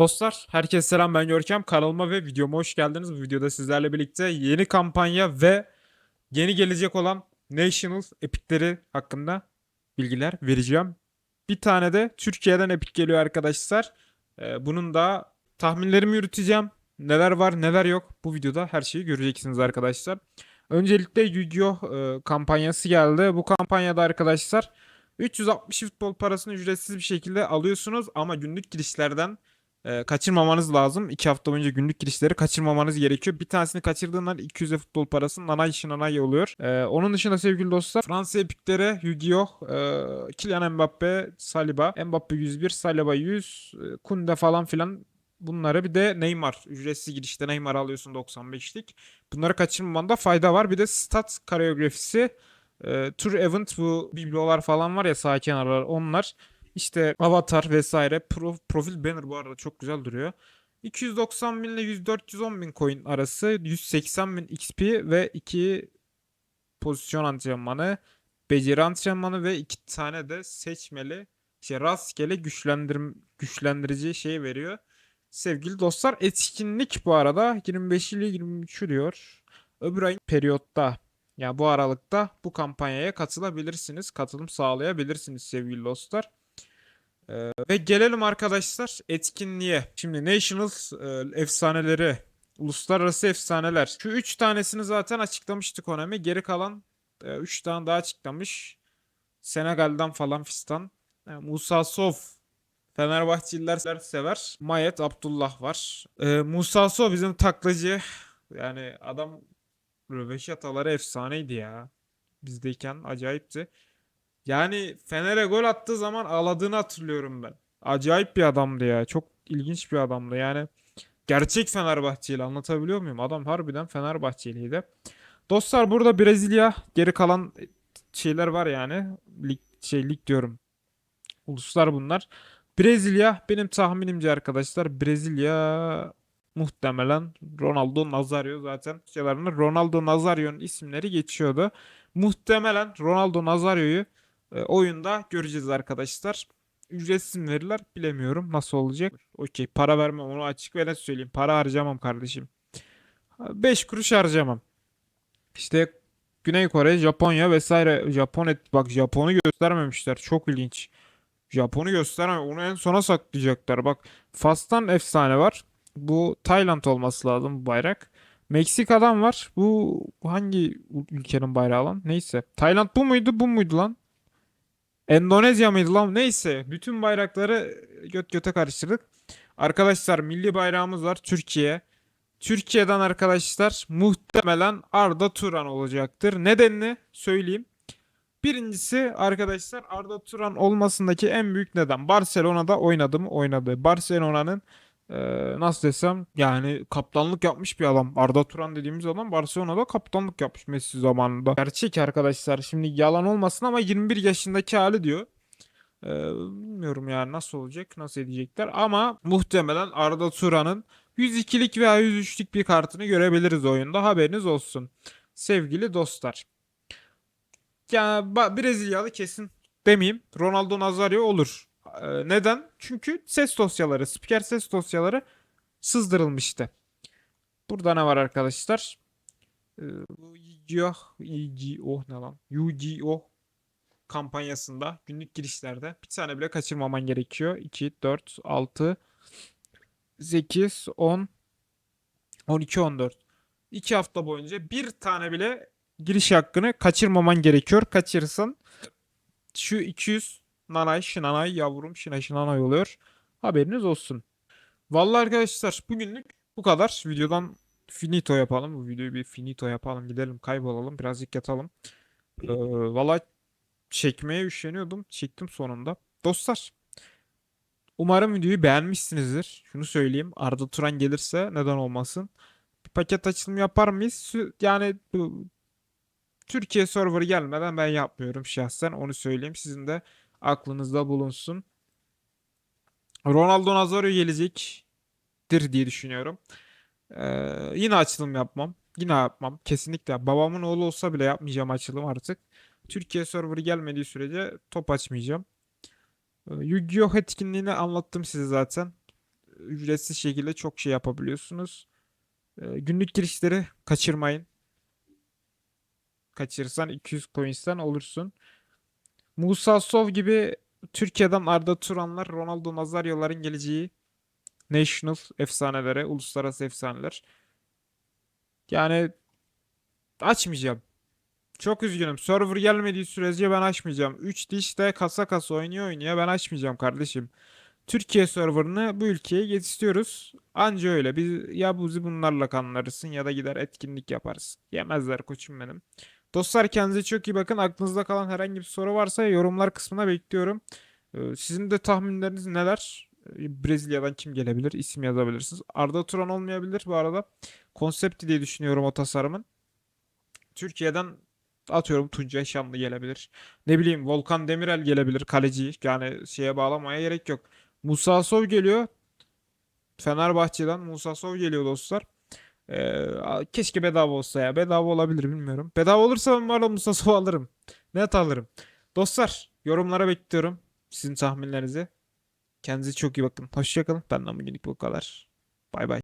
Dostlar, herkese selam ben Görkem. Kanalıma ve videoma hoş geldiniz. Bu videoda sizlerle birlikte yeni kampanya ve yeni gelecek olan National Epic'leri hakkında bilgiler vereceğim. Bir tane de Türkiye'den Epic geliyor arkadaşlar. Ee, bunun da tahminlerimi yürüteceğim. Neler var neler yok bu videoda her şeyi göreceksiniz arkadaşlar. Öncelikle Yu-Gi-Oh e, kampanyası geldi. Bu kampanyada arkadaşlar 360 futbol parasını ücretsiz bir şekilde alıyorsunuz ama günlük girişlerden e, kaçırmamanız lazım. 2 hafta boyunca günlük girişleri kaçırmamanız gerekiyor. Bir tanesini kaçırdığından 200'e futbol parası nanay işi nanay oluyor. E, onun dışında sevgili dostlar Fransa epiklere Yu-Gi-Oh! E, Kylian Mbappe, Saliba. Mbappe 101, Saliba 100, e, Kunde falan filan bunları bir de Neymar. Ücretsiz girişte Neymar alıyorsun 95'lik. Bunları kaçırmamanda fayda var. Bir de stat kareografisi. E, Tour Event bu biblolar falan var ya sağ kenarlar onlar. İşte avatar vesaire. Pro, profil banner bu arada çok güzel duruyor. 290 bin ile 100-410 bin coin arası 180 bin XP ve 2 pozisyon antrenmanı, beceri antrenmanı ve 2 tane de seçmeli işte rastgele güçlendir güçlendirici şey veriyor. Sevgili dostlar etkinlik bu arada 25 ile 23 diyor. Öbür ayın periyotta yani bu aralıkta bu kampanyaya katılabilirsiniz. Katılım sağlayabilirsiniz sevgili dostlar. Ee, ve gelelim arkadaşlar etkinliğe. Şimdi National e, efsaneleri, uluslararası efsaneler. Şu 3 tanesini zaten açıklamıştık Konami. Geri kalan 3 tane daha açıklamış. Senegal'den falan fistan. E, Musa Sof Fenerbahçeliler sever. Mayet Abdullah var. E, Musa Sof bizim taklacı. Yani adam röveşataları efsaneydi ya. Bizdeyken acayipti. Yani Fener'e gol attığı zaman ağladığını hatırlıyorum ben. Acayip bir adamdı ya. Çok ilginç bir adamdı. Yani gerçek Fenerbahçeli anlatabiliyor muyum? Adam harbiden Fenerbahçeliydi. Dostlar burada Brezilya geri kalan şeyler var yani. Lig, şey lig diyorum. Uluslar bunlar. Brezilya benim tahminimce arkadaşlar Brezilya muhtemelen Ronaldo Nazario zaten şeylerinde Ronaldo Nazario'nun isimleri geçiyordu. Muhtemelen Ronaldo Nazario'yu e, oyunda göreceğiz arkadaşlar. Ücretsiz mi verirler bilemiyorum nasıl olacak. Okey para vermem onu açık ve net söyleyeyim. Para harcamam kardeşim. 5 kuruş harcamam. İşte Güney Kore, Japonya vesaire. Japon et bak Japon'u göstermemişler. Çok ilginç. Japon'u gösterme. Onu en sona saklayacaklar. Bak Fas'tan efsane var. Bu Tayland olması lazım bu bayrak. Meksika'dan var. Bu hangi ülkenin bayrağı lan? Neyse. Tayland bu muydu? Bu muydu lan? Endonezya mıydı lan? Neyse. Bütün bayrakları göt göte karıştırdık. Arkadaşlar milli bayrağımız var. Türkiye. Türkiye'den arkadaşlar muhtemelen Arda Turan olacaktır. Nedenini söyleyeyim. Birincisi arkadaşlar Arda Turan olmasındaki en büyük neden. Barcelona'da oynadı mı? Oynadı. Barcelona'nın e, nasıl desem yani kaptanlık yapmış bir adam. Arda Turan dediğimiz adam Barcelona'da kaptanlık yapmış Messi zamanında. Gerçek arkadaşlar. Şimdi yalan olmasın ama 21 yaşındaki hali diyor. E, bilmiyorum yani nasıl olacak, nasıl edecekler ama muhtemelen Arda Turan'ın 102'lik veya 103'lük bir kartını görebiliriz oyunda. Haberiniz olsun. Sevgili dostlar. Yani Brezilyalı kesin demeyeyim. Ronaldo Nazario olur. Ee, neden? Çünkü ses dosyaları, spiker ses dosyaları sızdırılmıştı. Burada ne var arkadaşlar? Ee, Yu-Gi-Oh! Yu-Gi-Oh! ne lan? Yu-Gi-Oh! kampanyasında günlük girişlerde bir tane bile kaçırmaman gerekiyor. 2, 4, 6, 8, 10, 12, 14. 2 hafta boyunca bir tane bile giriş hakkını kaçırmaman gerekiyor. Kaçırırsan şu 200 nanay şınanay yavrum şına şınanay oluyor. Haberiniz olsun. Vallahi arkadaşlar bugünlük bu kadar. Videodan finito yapalım. Bu videoyu bir finito yapalım. Gidelim kaybolalım. Birazcık yatalım. Ee, vallahi çekmeye üşeniyordum. Çektim sonunda. Dostlar Umarım videoyu beğenmişsinizdir. Şunu söyleyeyim. Arda Turan gelirse neden olmasın. Bir paket açılımı yapar mıyız? Yani bu Türkiye server gelmeden ben yapmıyorum şahsen. Onu söyleyeyim. Sizin de aklınızda bulunsun. Ronaldo Nazario gelecektir diye düşünüyorum. Ee, yine açılım yapmam. Yine yapmam. Kesinlikle. Babamın oğlu olsa bile yapmayacağım açılım artık. Türkiye serverı gelmediği sürece top açmayacağım. Yu-Gi-Oh etkinliğini anlattım size zaten. ücretsiz şekilde çok şey yapabiliyorsunuz. Ee, günlük girişleri kaçırmayın. Kaçırırsan 200 coins'ten olursun. Musa Sov gibi Türkiye'den Arda Turanlar, Ronaldo Nazaryo'ların geleceği National efsanelere, uluslararası efsaneler. Yani açmayacağım. Çok üzgünüm. Server gelmediği sürece ben açmayacağım. 3 dişte kasa kasa oynuyor oynuyor. Ben açmayacağım kardeşim. Türkiye serverını bu ülkeye getiriyoruz. Anca öyle. Biz ya buzi bunlarla kanlarısın ya da gider etkinlik yaparız. Yemezler koçum benim. Dostlar kendinize çok iyi bakın. Aklınızda kalan herhangi bir soru varsa yorumlar kısmına bekliyorum. Ee, Sizin de tahminleriniz neler? Ee, Brezilya'dan kim gelebilir? İsim yazabilirsiniz. Arda Turan olmayabilir bu arada. Konsepti diye düşünüyorum o tasarımın. Türkiye'den atıyorum Tuncay Şanlı gelebilir. Ne bileyim Volkan Demirel gelebilir kaleci. Yani şeye bağlamaya gerek yok. Musa Sov geliyor. Fenerbahçe'den Musa Sov geliyor dostlar. Ee, keşke bedava olsa ya. Bedava olabilir bilmiyorum. Bedava olursa ben bu arada Musa Sov alırım. Net alırım. Dostlar yorumlara bekliyorum. Sizin tahminlerinizi. Kendinize çok iyi bakın. Hoşçakalın. Benden bugünlük bu kadar. Bay bay.